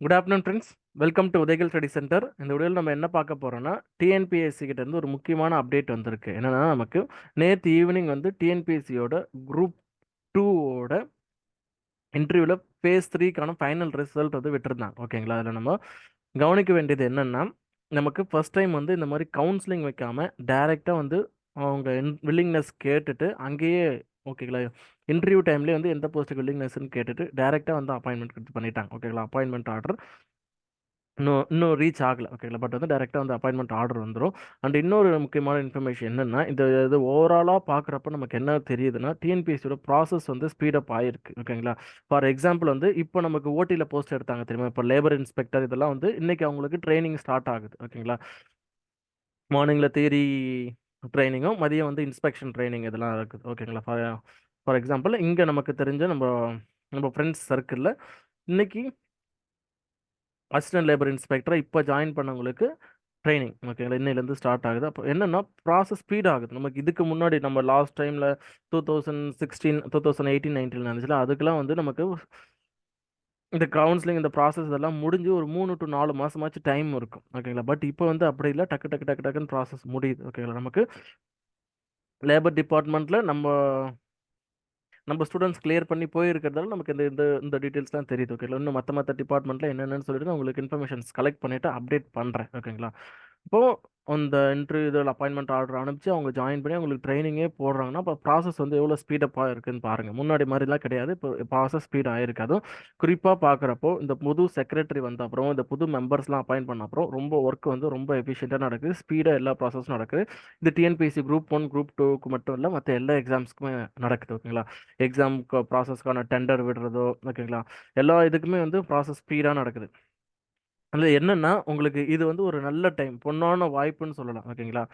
Good afternoon friends welcome to Udayakal study centre இந்த உடையில் நம்ம என்ன பார்க்க போகிறோம்னா டிஎன்பிஎஸ்சி கிட்டேருந்து ஒரு முக்கியமான அப்டேட் வந்திருக்கு. என்னென்னா நமக்கு நேற்று ஈவினிங் வந்து டிஎன்பிஎஸ்சியோட குரூப் டூவோட இன்டர்வியூவில் ஃபேஸ் த்ரீக்கான ஃபைனல் ரிசல்ட் வந்து விட்டுருந்தாங்க. ஓகேங்களா அதில் நம்ம கவனிக்க வேண்டியது என்னென்னா நமக்கு ஃபஸ்ட் டைம் வந்து இந்த மாதிரி கவுன்சிலிங் வைக்காமல் டைரெக்டாக வந்து அவங்க வில்லிங்னஸ் கேட்டுட்டு அங்கேயே ஓகேங்களா இன்டர்வியூ டைம்லேயே வந்து எந்த போஸ்ட்டுக்கு வில்லிங்னஸ்ன்னு கேட்டுட்டு டேரெக்டாக வந்து அப்பாயின்மெண்ட் கொடுத்து பண்ணிட்டாங்க. ஓகேங்களா அப்பாயின்மெண்ட் ஆர்டர் இன்னும் இன்னும் ரீச் ஆகலை. ஓகேங்களா பட் வந்து டேரெக்டாக வந்து அப்பாயின்மெண்ட் ஆர்டர் வந்துடும் அண்ட் இன்னொரு முக்கியமான இன்ஃபர்மேஷன் என்னென்னா இந்த இது ஓவராலாக பார்க்குறப்ப நமக்கு என்ன தெரியுதுன்னா டிஎன்பிஎஸ்சியோட ப்ராசஸ் வந்து ஸ்பீடப் ஆகிருக்கு ஓகேங்களா ஃபார் எக்ஸாம்பிள் வந்து இப்போ நமக்கு ஓட்டியில் போஸ்ட் எடுத்தாங்க தெரியுமா? இப்போ லேபர் இன்ஸ்பெக்டர் இதெல்லாம் வந்து இன்றைக்கி அவங்களுக்கு ட்ரைனிங் ஸ்டார்ட் ஆகுது. ஓகேங்களா மார்னிங்கில் தேரி ட்ரைனிங்கும் மதியம் வந்து இன்ஸ்பெக்ஷன் ட்ரைனிங் இதெல்லாம் இருக்குது ஓகேங்களா ஃபார் ஃபார் எக்ஸாம்பிள் இங்கே நமக்கு தெரிஞ்ச நம்ம நம்ம ஃப்ரெண்ட்ஸ் சர்க்கிளில் இன்றைக்கி அசிஸ்டன்ட் லேபர் இன்ஸ்பெக்டரை இப்போ ஜாயின் பண்ணவங்களுக்கு ட்ரைனிங் ஓகேங்களா இன்னையிலேருந்து ஸ்டார்ட் ஆகுது. அப்போ என்னென்னா ப்ராசஸ் ஸ்பீட் ஆகுது. நமக்கு இதுக்கு முன்னாடி நம்ம லாஸ்ட் டைமில் two thousand sixteen two thousand eighteen nineteen நினச்சில அதுக்கெலாம் வந்து நமக்கு இந்த கவுன்சிலிங் இந்த ப்ராசஸ் இதெல்லாம் முடிஞ்சு ஒரு மூணு டு நாலு மாதமாச்சும் டைம் இருக்கும். ஓகேங்களா பட் இப்போ வந்து அப்படி இல்லை. டக்கு டக்கு டக்கு டக்குன்னு ப்ராசஸ் முடியுது. ஓகேங்களா நமக்கு லேபர் டிபார்ட்மெண்ட்டில் நம்ம நம்ம ஸ்டூடெண்ட்ஸ் கிளியர் பண்ணி போயிருக்கிறதால நமக்கு இந்த இந்த இந்த டீட்டெயில்ஸ்லாம் தெரியுது. ஓகேங்களா இன்னும் மற்ற மற்ற டிபார்ட்மெண்ட்டில் என்னென்னு சொல்லிட்டு நான் உங்களுக்கு இன்ஃபர்மேஷன்ஸ் கலெக்ட் பண்ணிவிட்டு அப்டேட் பண்ணுறேன் ஓகேங்களா இப்போது அந்த இன்டர்வியூ இதில் அப்பாயின்மெண்ட் ஆர்டர் அனுப்பிச்சு அவங்க ஜாயின் பண்ணி அவங்களுக்கு ட்ரைனிங்கே போடுறாங்கன்னா இப்போ ப்ராசஸ் வந்து எவ்வளோ ஸ்பீடப்பாக இருக்குன்னு பாருங்கள் முன்னாடி மாதிரிலாம் கிடையாது. இப்போ ப்ராசஸ் ஸ்பீட் ஆகிருக்கு அதுவும் குறிப்பாக பார்க்குறப்போ இந்த புது செக்ரட்டரி வந்த அப்புறம் இந்த புது மெம்பர்ஸ்லாம் அப்பாயின் பண்ண அப்புறம் ரொம்ப ஒர்க் வந்து ரொம்ப எஃபிஷியண்ட்டாக நடக்குது. ஸ்பீடாக எல்லா ப்ராசஸும் நடக்குது. இந்த டிஎன்பிஎஸ்சி குரூப் ஒன் குரூப் டூக்கு மட்டும் இல்லை மற்ற எல்லா எக்ஸாம்ஸ்க்குமே நடக்குது ஓகேங்களா? எக்ஸாம் ப்ராசஸ்க்கான டெண்டர் விடுறதோ ஓகேங்களா? எல்லா இதுக்குமே வந்து ப்ராசஸ் ஸ்பீடாக நடக்குது. அதில் என்னென்னா உங்களுக்கு இது வந்து ஒரு நல்ல டைம் பொண்ணான வாய்ப்புன்னு சொல்லலாம் ஓகேங்களா?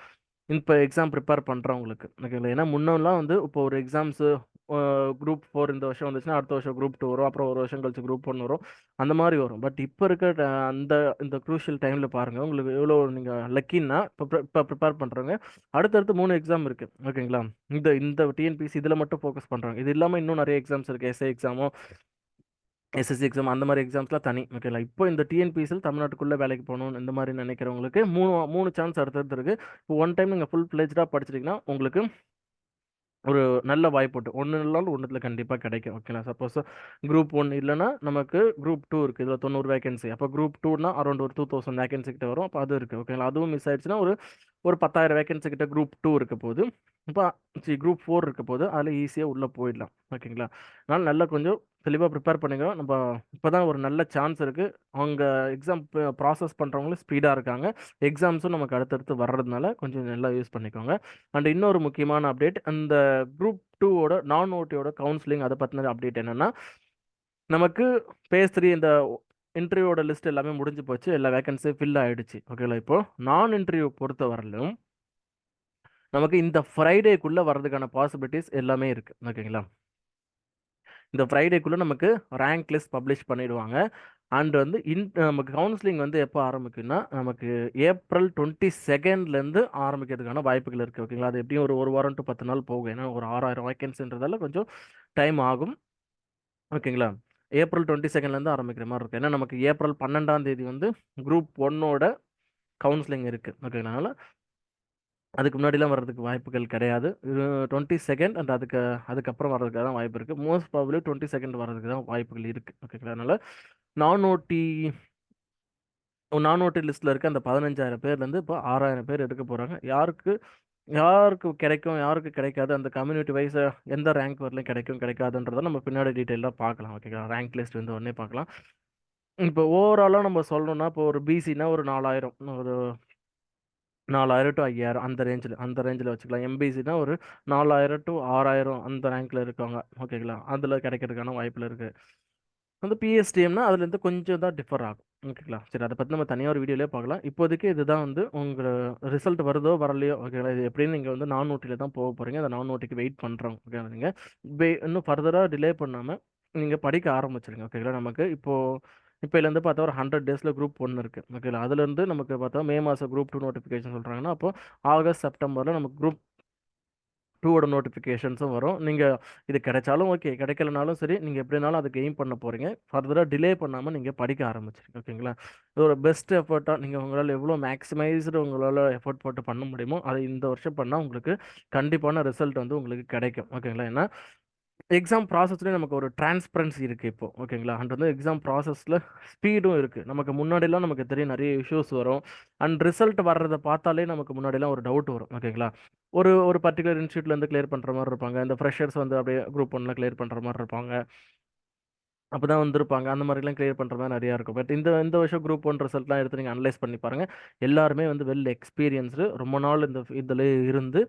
இப்போ எக்ஸாம் ப்ரிப்பேர் பண்ணுறவங்களுக்கு ஓகேங்களா? ஏன்னா முன்னெல்லாம் வந்து இப்போ ஒரு எக்ஸாம்ஸு குரூப் ஃபோர் இந்த வருஷம் வந்துச்சுன்னா அடுத்த வருஷம் குரூப் டூ வரும் அப்புறம் ஒரு வருஷம் கழிச்சு குரூப் ஒன் வரும் அந்த மாதிரி வரும். பட் இப்போ இருக்க அந்த இந்த க்ரூஷியல் டைமில் பாருங்கள் உங்களுக்கு எவ்வளோ நீங்கள் லக்கின்னா இப்போ இப்போ ப்ரிப்பேர் பண்ணுறவங்க அடுத்தடுத்து மூணு எக்ஸாம் இருக்குது ஓகேங்களா? இந்த இந்த டிஎன்பிசி இதில் மட்டும் ஃபோக்கஸ் பண்ணுறாங்க இது இல்லாமல் இன்னும் நிறைய எக்ஸாம்ஸ் இருக்குது எஸ்ஏ எக்ஸாமோ எஸ்எஸ்சி எக்ஸாம் அந்த மாதிரி எக்ஸாம்ஸ்லாம் தனி. ஓகேங்களா இப்போ இந்த டிஎன்பிஎஸ்சில் தமிழ்நாட்டுக்குள்ளே வேலைக்கு போகணும் இந்த மாதிரி நினைக்கிறவங்களுக்கு மூணு மூணு சான்ஸ் அடுத்தது இருக்குது இப்போ ஒன் டைம் நீங்கள் ஃபுல் ஃப்ளெஜ்டாக படிச்சிட்டிங்கன்னா உங்களுக்கு ஒரு நல்ல வாய்ப்பு உண்டு. ஒன்று இல்லாலும் ஒன்றுத்தில் கண்டிப்பாக கிடைக்கும். ஓகேங்களா சப்போஸ் குரூப் ஒன் இல்லைன்னா நமக்கு குரூப் டூ இருக்குது இதில் தொண்ணூறு வேகன்சி அப்போ குரூப் டூனா அரௌண்ட் ஒரு டூ தௌசண்ட் வேகன்சி கிட்ட வரும். அப்போ அது இருக்குது ஓகேங்களா அதுவும் மிஸ் ஆயிடுச்சுன்னா ஒரு ஒரு பத்தாயிரம் வேகன்சி கிட்ட குரூப் டூ இருக்க போது இப்போ சி குரூப் ஃபோர் இருக்க போது அதில் ஈஸியாக உள்ளே போயிடலாம். ஓகேங்களா அதனால் நல்லா கொஞ்சம் தெளிவாக ப்ரிப்பேர் பண்ணுங்க. நம்ம இப்போ தான் ஒரு நல்ல சான்ஸ் இருக்குது அவங்க எக்ஸாம் ப்ராசஸ் பண்ணுறவங்களும் ஸ்பீடாக இருக்காங்க. எக்ஸாம்ஸும் நமக்கு அடுத்தடுத்து வர்றதுனால கொஞ்சம் நல்லா யூஸ் பண்ணிக்கோங்க. அண்ட் இன்னொரு முக்கியமான அப்டேட் அந்த குரூப் டூவோட நான் ஓட்டியோட கவுன்சிலிங் அதை பற்றின அப்டேட் என்னென்னா நமக்கு பேஸ் த்ரீ இந்த இன்டர்வியூவோட லிஸ்ட் எல்லாமே முடிஞ்சு போச்சு. எல்லா வேகன்சியும் ஃபில் ஆகிடுச்சு ஓகேங்களா இப்போது நான் இன்டர்வியூ பொறுத்த வரலும் நமக்கு இந்த ஃப்ரைடேக்குள்ளே வர்றதுக்கான பாசிபிலிட்டிஸ் எல்லாமே இருக்குது ஓகேங்களா இந்த ஃப்ரைடேக்குள்ளே நமக்கு ரேங்க் லிஸ்ட் பப்ளிஷ் பண்ணிடுவாங்க. அண்ட் வந்து இன் நமக்கு கவுன்சிலிங் வந்து எப்போ ஆரம்பிக்குன்னா நமக்கு ஏப்ரல் டுவெண்ட்டி செகண்ட்லேருந்து ஆரம்பிக்கிறதுக்கான வாய்ப்புகள் இருக்குது ஓகேங்களா அது எப்படியும் ஒரு ஒரு வாரம் டு பத்து நாள் போகும். ஏன்னா ஒரு ஆறாயிரம் வேக்கன்சின்றதால கொஞ்சம் டைம் ஆகும். ஓகேங்களா ஏப்ரல் டுவெண்ட்டி செகண்ட்லேருந்து ஆரம்பிக்கிற மாதிரி இருக்கும். ஏன்னா நமக்கு ஏப்ரல் பன்னெண்டாம் தேதி வந்து குரூப் ஒன்னோட கவுன்சிலிங் இருக்குது ஓகேங்களா அதனால் அதுக்கு முன்னாடிலாம் வர்றதுக்கு வாய்ப்புகள் கிடையாது. டுவெண்ட்டி செகண்ட் அண்ட் அதுக்கு அதுக்கப்புறம் வர்றதுக்கு தான் வாய்ப்பு இருக்குது மோஸ்ட் ப்ராபப்ளி டுவெண்ட்டி செகண்ட் வர்றதுக்கு தான் வாய்ப்புகள் இருக்குது ஓகேங்களா அதனால் நான் ஓட்டி நான் ஓட்டி லிஸ்ட்டில் இருக்க அந்த பதினஞ்சாயிரம் பேர்லேருந்து இப்போ ஆறாயிரம் பேர் எடுக்க போகிறாங்க யாருக்கு யாருக்கு கிடைக்கும் யாருக்கு கிடைக்காது அந்த கம்யூனிட்டி வைஸ் எந்த ரேங்க் வரலையும் கிடைக்கும் கிடைக்காதுன்றத நம்ம பின்னாடி டீட்டெயிலாக பார்க்கலாம். ஓகேங்களா ரேங்க் லிஸ்ட் வந்து உடனே பார்க்கலாம். இப்போ ஓவராலாக நம்ம சொல்லணும்னா இப்போ ஒரு பிசினா ஒரு நாலாயிரம் ஒரு நாலாயிரம் டு ஐயாயிரம் அந்த ரேஞ்சில் அந்த ரேஞ்சில் வச்சுக்கலாம். எம்பிசினா ஒரு நாலாயிரம் டு ஆறாயிரம் அந்த ரேங்க்ல இருக்காங்க. ஓகேங்களா அதில் கிடைக்கிறதுக்கான வாய்ப்பில் இருக்குது வந்து பிஎஸ்டிஎம்னா அதுலேருந்து கொஞ்சம் தான் டிஃபர் ஆகும். ஓகேங்களா சரி அதை பற்றி நம்ம தனியாக ஒரு வீடியோலேயே பார்க்கலாம். இப்போதைக்கு இதுதான் வந்து உங்கள் ரிசல்ட் வருதோ வரலையோ ஓகேங்களா இது எப்படின்னு நீங்கள் வந்து நான் நோட்டியில் தான் போக போகிறீங்க அந்த நான் நோட்டிக்கு வெயிட் பண்ணுறோம் ஓகேங்களா நீங்கள் இன்னும் ஃபர்தராக டிலே பண்ணாமல் நீங்கள் படிக்க ஆரம்பிச்சிருங்க ஓகேங்களா நமக்கு இப்போது இப்போலேருந்து பார்த்தா ஒரு ஹண்ட்ரட் டேஸில் குரூப் ஒன்று இருக்குது ஓகேங்களா அதுலேருந்து நமக்கு பார்த்தா மே மாதம் குரூப் டூ நோட்டிஃபிகேஷன் சொல்கிறாங்கன்னா அப்போ ஆகஸ்ட் செப்டம்பரில் நமக்கு குரூப் டூவோட நோட்டிஃபிகேஷன்ஸும் வரும். நீங்கள் இது கிடைச்சாலும் ஓகே கிடைக்கலனாலும் சரி நீங்கள் எப்படினாலும் அதை கெயின் பண்ண போகிறீங்க ஃபர்தராக டிலே பண்ணாமல் நீங்கள் படிக்க ஆரம்பிச்சிருங்க ஓகேங்களா? இது ஒரு பெஸ்ட் எஃபர்ட்டாக நீங்கள் உங்களால் எவ்வளோ மேக்ஸிமைஸ்டு உங்களால் எஃபர்ட் போட்டு பண்ண முடியுமோ அதை இந்த வருஷம் பண்ணால் உங்களுக்கு கண்டிப்பான ரிசல்ட் வந்து உங்களுக்கு கிடைக்கும் ஓகேங்களா? ஏன்னா எக்ஸாம் ப்ராசஸ்லேயே நமக்கு ஒரு டிரான்ஸ்பரன்சி இருக்குது இப்போ ஓகேங்களா அண்ட் வந்து எக்ஸாம் ப்ராசஸில் ஸ்பீடும் இருக்குது நமக்கு முன்னாடிலாம் நமக்கு தெரியும் நிறைய இஷ்யூஸ் வரும். அண்ட் ரிசல்ட் வர்றதை பார்த்தாலே நமக்கு முன்னாடிலாம் ஒரு டவுட் வரும் ஓகேங்களா ஒரு ஒரு பர்டிகுலர் இன்ஸ்டியூட்லேருந்து கிளியர் பண்ணுற மாதிரி இருப்பாங்க. இந்த ஃப்ரெஷர்ஸ் வந்து அப்படியே குரூப் ஒன்ல கிளியர் பண்ணுற மாதிரி இருப்பாங்க. அப்போ தான் வந்திருப்பாங்க. அந்த மாதிரிலாம் கிளியர் பண்ணுற மாதிரி நிறையா இருக்கும். பட் இந்த இந்த வருஷம் குரூப் ஒன் ரிசல்ட்லாம் எடுத்து நீங்கள் அனலைஸ் பண்ணி பாருங்கள் எல்லாருமே வந்து வெல் எக்ஸ்பீரியன்ஸ்டு ரொம்ப நாள் இந்த இதில் இருந்து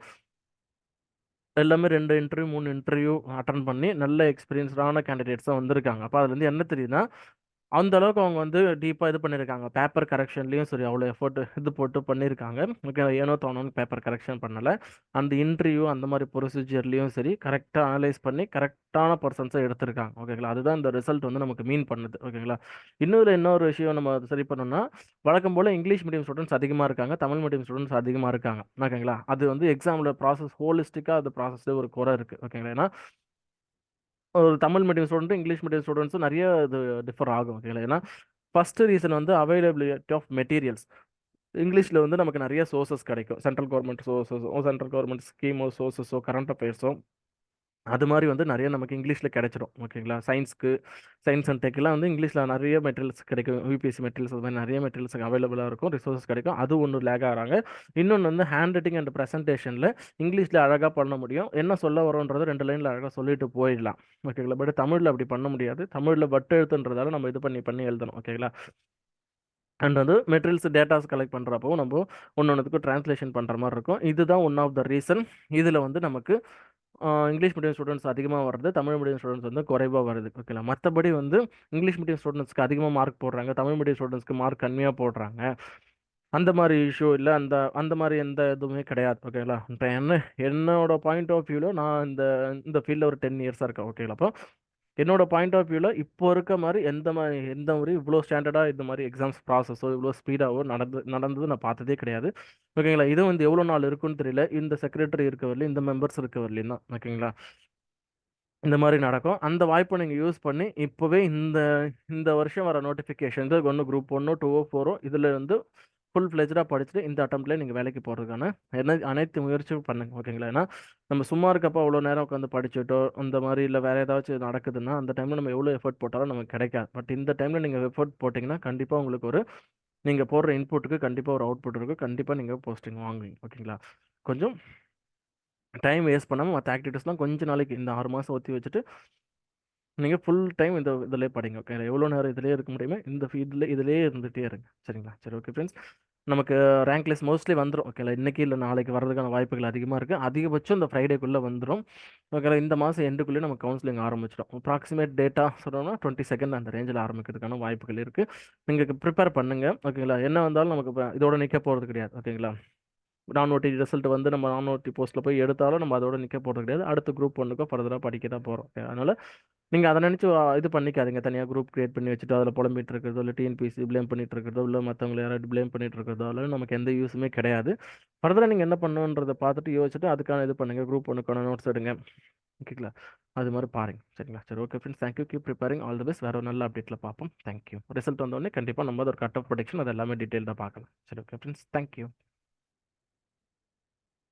எல்லாமே ரெண்டு இன்டர்வியூ மூணு இன்டர்வியூ அட்டன் பண்ணி நல்ல எக்ஸ்பீரியன்ஸ்டான கேண்டிடேட்ஸாக வந்திருக்காங்க. அப்போ அதுலேருந்து என்ன தெரியுதுன்னா அந்த அளவுக்கு அவங்க வந்து டீப்பாக இது பண்ணியிருக்காங்க. பேப்பர் கரெக்ஷன்லேயும் சரி அவ்வளோ எஃபோர்ட் இது போட்டு பண்ணியிருக்காங்க. ஓகே ஏனோ தோணுன்னு பேப்பர் கரெக்ஷன் பண்ணலை. அந்த இன்டர்வியூ அந்த மாதிரி ப்ரொசீஜர்லேயும் சரி கரெக்டாக அனலைஸ் பண்ணி கரெக்டான பர்சன்ஸை எடுத்திருக்காங்க. ஓகேங்களா அதுதான் இந்த ரிசல்ட் வந்து நமக்கு மீன் பண்ணுது. ஓகேங்களா இன்னொரு இன்னொரு விஷயம் நம்ம சரி பண்ணோம்னா வழக்கம் போல் இங்கிலீஷ் மீடியம் ஸ்டூடெண்ட்ஸ் அதிகமாக இருக்காங்க. தமிழ் மீடியம் ஸ்டூடெண்ட்ஸ் அதிகமாக இருக்காங்க. ஓகேங்களா அது வந்து எக்ஸாமில் ப்ராசஸ் ஹோலிஸ்டிக்காக அது ப்ராசஸில் ஒரு குறை இருக்குது ஓகேங்களா ஏன்னா ஒரு தமிழ் மீடியம் ஸ்டூடெண்ட்டும் இங்கிலீஷ் மீடியம் ஸ்டூடெண்ட்ஸும் நிறைய இது டிஃபர் ஆகும் ஓகேங்களா ஏன்னா ஃபஸ்ட்டு ரீசன் வந்து அவைலபிலிட்டி ஆஃப் மெட்டீரியல்ஸ் இங்கிலீஷில் வந்து நமக்கு நிறைய சோர்சஸ் கிடைக்கும். சென்ட்ரல் கவர்மெண்ட் சோர்சஸோ சென்ட்ரல் கவர்மெண்ட் ஸ்கீமோ சோர்சஸோ கரண்ட் அஃபேர்ஸோ அது மாதிரி வந்து நிறைய நமக்கு இங்கிலீஷில் கிடைச்சிடும் ஓகேங்களா? சயின்ஸ்க்கு சயின்ஸ் அண்ட் டெக்லாம் வந்து இங்கிலீஷில் நிறைய மெட்டீரியல்ஸ் கிடைக்கும். யூபிஎஸ்சி மெட்டீரியல்ஸ் அது மாதிரி நிறைய மெட்டீரியல்ஸ் அவைலபிளாக இருக்கும். ரிசோர்ஸஸ் கிடைக்கும். அது ஒன்று லேக் ஆகிறாங்க. இன்னொன்று வந்து ஹேண்ட் ரைட்டிங் அண்ட் ப்ரெசன்டேஷனில் இங்கிலீஷில் அழகாக பண்ண முடியும். என்ன சொல்ல வரோன்றது ரெண்டு லைனில் அழகாக சொல்லிட்டு போயிடலாம். ஓகேங்களா? பட் தமிழில் அப்படி பண்ண முடியாது. தமிழில் வட்டு எழுத்துன்றதால நம்ம இது பண்ணி பண்ணி எழுதணும். ஓகேங்களா? அண்ட் வந்து மெட்டீரியல்ஸ் டேட்டாஸ் கலெக்ட் பண்ணுறப்போ நம்ம ஒன்று ஒன்றுத்துக்கும் ட்ரான்ஸ்லேஷன் பண்ணுற மாதிரி இருக்கும். இதுதான் ஒன் ஆஃப் த ரீசன். இதில் வந்து நமக்கு இங்கிலீஷ் மீடியம் ஸ்டூடெண்ட்ஸ் அதிகமாக வருது தமிழ் மீடியம் ஸ்டூடெண்ட்ஸ் வந்து குறைவாக வருது. ஓகேங்களா மற்றபடி வந்து இங்கிலீஷ் மீடியம் ஸ்டூடெண்ட்ஸ்க்கு அதிகமாக மார்க் போடுறாங்க தமிழ் மீடியம் ஸ்டூடெண்ட்ஸ்க்கு மார்க் கம்மியாக போடுறாங்க. அந்த மாதிரி இஷ்யூ இல்லை அந்த அந்த மாதிரி எந்த இதுவுமே கிடையாது. ஓகேங்களா இப்போ என்ன என்னோட பாயிண்ட் ஆஃப் வியூவில் நான் இந்த இந்த ஃபீல்டில் ஒரு டென் இயர்ஸாக இருக்கேன். ஓகேங்களா அப்போ என்னோட பாயிண்ட் ஆஃப் வியூவில் இப்போ இருக்க மாதிரி எந்த மாதிரி எந்த மாதிரி இவ்வளோ ஸ்டாண்டர்டாக இந்த மாதிரி எக்ஸாம்ஸ் ப்ராசஸோ இவ்வளோ ஸ்பீடாகவோ நடந்து நடந்தது நான் பார்த்ததே கிடையாது. ஓகேங்களா இது வந்து எவ்வளோ நாள் இருக்குன்னு தெரியல. இந்த செக்ரட்டரி இருக்க வரலையும் இந்த மெம்பர்ஸ் இருக்க வரலையும் தான். ஓகேங்களா இந்த மாதிரி நடக்கும். அந்த வாய்ப்பை நீங்கள் யூஸ் பண்ணி இப்போவே இந்த இந்த வருஷம் வர நோட்டிஃபிகேஷன் ஒன்று குரூப் ஒன்று டூவோ ஃபோரோ இதில் வந்து ஃபுல் ஃப்ளெஜாக படிச்சுட்டு இந்த அட்டம்ப்ட்லேயே நீங்கள் வேலைக்கு போகிறதுக்கான என்ன அனைத்து முயற்சியும் பண்ணுங்க. ஓகேங்களா? ஏன்னா நம்ம சும்மா இருக்கப்போ அவ்வளோ நேரம் உட்காந்து படிச்சுட்டோ அந்த மாதிரி இல்லை வேறு ஏதாச்சும் நடக்குதுன்னா அந்த டைமில் நம்ம எவ்வளோ எஃபர்ட் போட்டாலும் நமக்கு கிடைக்காது. பட் இந்த டைமில் நீங்கள் எஃபர்ட் போட்டிங்கன்னா கண்டிப்பாக உங்களுக்கு ஒரு நீங்கள் போடுற இன்புட்டுக்கு கண்டிப்பாக ஒரு அவுட்புட் இருக்கும் கண்டிப்பாக நீங்கள் போஸ்டிங் வாங்குவீங்க. ஓகேங்களா? கொஞ்சம் டைம் வேஸ்ட் பண்ணாமல் மற்ற ஆக்டிவிட்டீஸ்லாம் கொஞ்ச நாளைக்கு இந்த ஆறு மாதம் ஒத்தி வச்சுட்டு நீங்கள் ஃபுல் டைம் இந்த இதிலே படிங்க. ஓகே? எவ்வளோ நேரம் இதிலே இருக்க முடியுமோ இந்த ஃபீல்டில் இதிலே இருந்துகிட்டே இருங்க. சரிங்களா? சரி ஓகே ஃப்ரெண்ட்ஸ் நமக்கு ரேங்க் லிஸ்ட் மோஸ்ட்லி வந்துடும் ஓகேங்களா இன்றைக்கி இல்லை நாளைக்கு வரதுக்கான வாய்ப்புகள் அதிகமாக இருக்குது அதிகபட்சம் இந்த ஃப்ரைடேக்குள்ளே வந்துடும் ஓகேங்களா இந்த மாதம் எண்டுக்குள்ளேயே நம்ம கவுன்சிலிங் ஆரம்பிச்சிடும். அப்ராக்சிமேட் டேட்டா சொல்லணும்னா டுவெண்ட்டி செகண்ட் அந்த ரேஞ்சில் ஆரம்பிக்கிறதுக்கான வாய்ப்புகள் இருக்குது நீங்கள் ப்ரிப்பேர் பண்ணுங்கள் ஓகேங்களா என்ன வந்தாலும் நமக்கு இப்போ இதோட நிற்க போகிறது கிடையாது. ஓகேங்களா நான் ஓட்டி ரிசல்ட் வந்து நம்ம நான் ஓட்டி போஸ்ட்டில் போய் எடுத்தாலும் நம்ம அதோட நிற்க போகிறது கிடையாது. அடுத்த குரூப் ஒன்றுக்கோ ஃபர்தராக படிக்க தான் போகிறோம் அதனால் நீங்கள் அதை நினச்சி இது பண்ணிக்காதீங்க. தனியாக குரூப் கிரியேட் பண்ணி வச்சுட்டு அதில் புலம்பிட்டு இருக்கிறதோ இல்லை டிஎன்பிசி ப்ளேம் பண்ணிட்டு இருக்கிறதோ இல்லை மற்றவங்களை யாராவது ப்ளேம் பண்ணிட்டு இருக்கிறதோ இல்லை நமக்கு எந்த யூஸுமே கிடையாது. ஃபர்தராக நீங்கள் என்ன பண்ணுன்றதை பார்த்துட்டு யோசிச்சுட்டு அதுக்கான இது பண்ணுங்கள் குரூப் ஒன்றுக்கான நோட்ஸ் எடுங்க. ஓகேங்களா? அது மாதிரி பாருங்க. சரிங்களா? சரி okay friends thank you keep preparing all the best வேறு ஒரு நல்ல அப்டேட்டில் பார்ப்போம். தேங்க்யூ ரிசல்ட் வந்தோடனே கண்டிப்பாக நம்ம ஒரு கட் ஆஃப் ப்ரொடெக்ஷன் அது எல்லாமே டீட்டெயில்டாக பார்க்கலாம். சரி ஓகே ஃப்ரெண்ட்ஸ் தேங்க்யூ